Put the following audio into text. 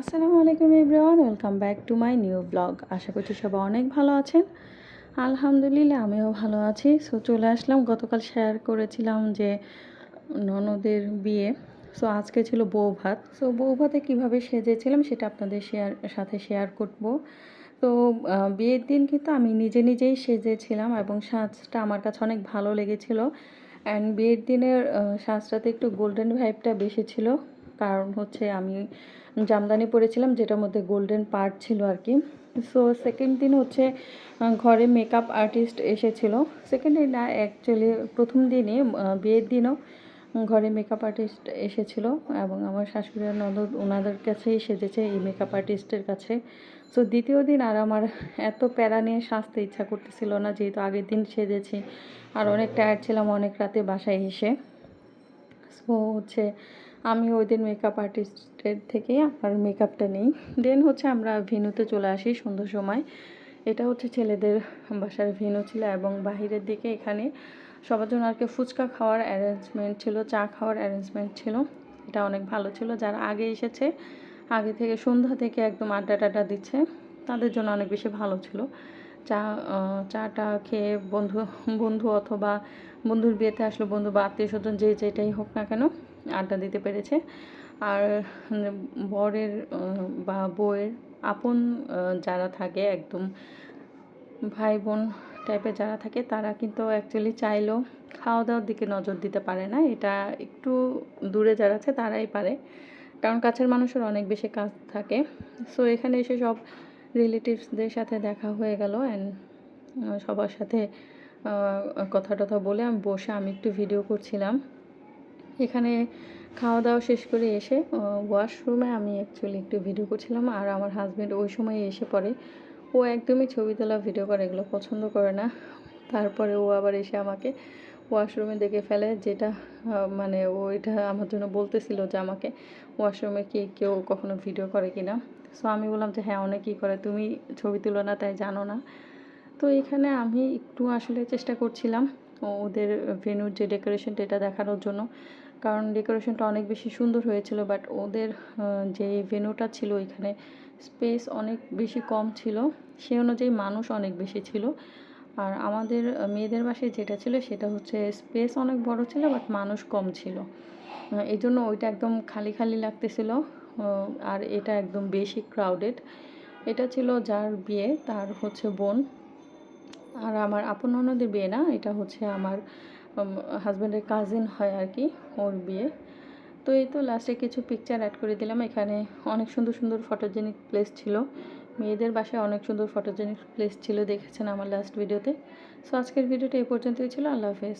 আসসালামু আলাইকুম everyone, welcome back to my new blog. আশা করছি সবাই অনেক ভালো আছেন। আলহামদুলিল্লাহ, আমিও ভালো আছি। সো, চলে আসলাম। গতকাল শেয়ার করেছিলাম যে ননদের বিয়ে। সো, আজকে ছিল বউ ভাত। সো, বউ ভাতে কীভাবে সেজেছিলাম সেটা আপনাদের শেয়ার সাথে শেয়ার করব। তো বিয়ের দিন কিন্তু আমি নিজে নিজেই সেজেছিলাম এবং সাজটা আমার কাছে অনেক ভালো লেগেছিল। অ্যান্ড বিয়ের দিনের সাজটাতে একটু গোল্ডেন ভাইবটা বেশি ছিল। কারণ হচ্ছে আমি জামদানি পরেছিলাম, যেটার মধ্যে গোল্ডেন পার্ট ছিল আর কি। সো সেকেন্ড দিন হচ্ছে ঘরে মেকআপ আর্টিস্ট এসেছিল। সেকেন্ড দিন না অ্যাকচুয়ালি প্রথম দিনে বিয়ের দিনও ঘরে মেকআপ আর্টিস্ট এসেছিল এবং আমার শাশুড়ি ননদ ওনাদের কাছেই সেজেছে এই মেকআপ আর্টিস্টের কাছে। সো দ্বিতীয় দিন আর আমার এত প্যারা নিয়ে সাজতে ইচ্ছা করতেছিল না, যেহেতু আগের দিন সেজেছি। আর অনেক টায়ার্ড ছিলাম, অনেক রাতে বাসায় এসে। সো হচ্ছে আমি ওই দিন মেকআপ আর্টিস্টের থেকে আমার মেকআপটা নিই। দেন হচ্ছে আমরা ভেনুতে চলে আসি সন্ধ্যার সময়। এটা হচ্ছে ছেলেদের বাসার ভেনু ছিল এবং বাহিরের দিকে এখানে সবার জন্য আর কি ফুচকা খাওয়ার অ্যারেঞ্জমেন্ট ছিল, চা খাওয়ার অ্যারেঞ্জমেন্ট ছিল। এটা অনেক ভালো ছিল। যারা আগে এসেছে, আগে থেকে সন্ধ্যা থেকে একদম আড্ডা টাড্ডা দিচ্ছে, তাদের জন্য অনেক বেশি ভালো ছিল। চা চাটা খেয়ে বন্ধু বন্ধু অথবা বন্ধুর বিয়েতে আসলে বন্ধু বা আত্মীয় স্বজন যে যেটাই হোক না কেন আড্ডা দিতে পেরেছে। আর বরের বা বউয়ের আপন যারা থাকে একদম ভাই বোন টাইপের যারা থাকে তারা কিন্তু অ্যাকচুয়ালি চাইলেও খাওয়া দাওয়ার দিকে নজর দিতে পারে না। এটা একটু দূরে যারা আছে তারাই পারে। কারণ কাছের মানুষের অনেক বেশি কাজ থাকে। সো এখানে এসে সব রিলেটিভসদের সাথে দেখা হয়ে গেল অ্যান্ড সবার সাথে কথা টথা বলে আমি, বসে আমি একটু ভিডিও করছিলাম। এখানে খাওয়া দাওয়া শেষ করে এসে ওয়াশরুমে আমি অ্যাকচুয়ালি একটু ভিডিও করছিলাম আর আমার হাজব্যান্ড ওই সময় এসে পড়ে। ও একদমই ছবি তোলা ভিডিও করে এগুলো পছন্দ করে না। তারপরে ও আবার এসে আমাকে ওয়াশরুমে দেখে ফেলে যেটা মানে ও এটা আমার জন্য বলতেছিল যে আমাকে ওয়াশরুমে কি কেউ কখনো ভিডিও করে কি না সো আমি বললাম যে হ্যাঁ অনেকেই করে। তুমি ছবি তুলো না, তাই জানো না। তো এখানে আমি একটু আসলে চেষ্টা করছিলাম ওদের ভেনুর যে ডেকোরেশনটা এটা দেখানোর জন্য। কারণ ডেকোরেশনটা অনেক বেশি সুন্দর হয়েছিল বাট ওদের যে ভেন্যুটা ছিল এখানে স্পেস অনেক বেশি কম ছিল। সেই অনুযায়ী মানুষ অনেক বেশি ছিল। আর আমাদের মেয়েদের বাসায় যেটা ছিল সেটা হচ্ছে স্পেস অনেক বড় ছিল বাট মানুষ কম ছিল। এই জন্য ওইটা একদম খালি খালি লাগতেছিল। আর এটা একদম বেশি ক্রাউডেড এটা ছিল যার বিয়ে, তার হচ্ছে বোন। আর আমার আপন ননদের বিয়ে না, এটা হচ্ছে আমার হাজব্যান্ডের কাজিন হয় আর কি, ওর বিয়ে। তো এই তো লাস্টে কিছু পিকচার অ্যাড করে দিলাম। এখানে অনেক সুন্দর সুন্দর ফটোজেনিক প্লেস ছিল। মেয়েদের বাসায় অনেক সুন্দর ফটোজেনিক প্লেস ছিল দেখেছেন আমার লাস্ট ভিডিওতে সো আজকের ভিডিওটা এ পর্যন্তই ছিল। আল্লাহ হাফেজ।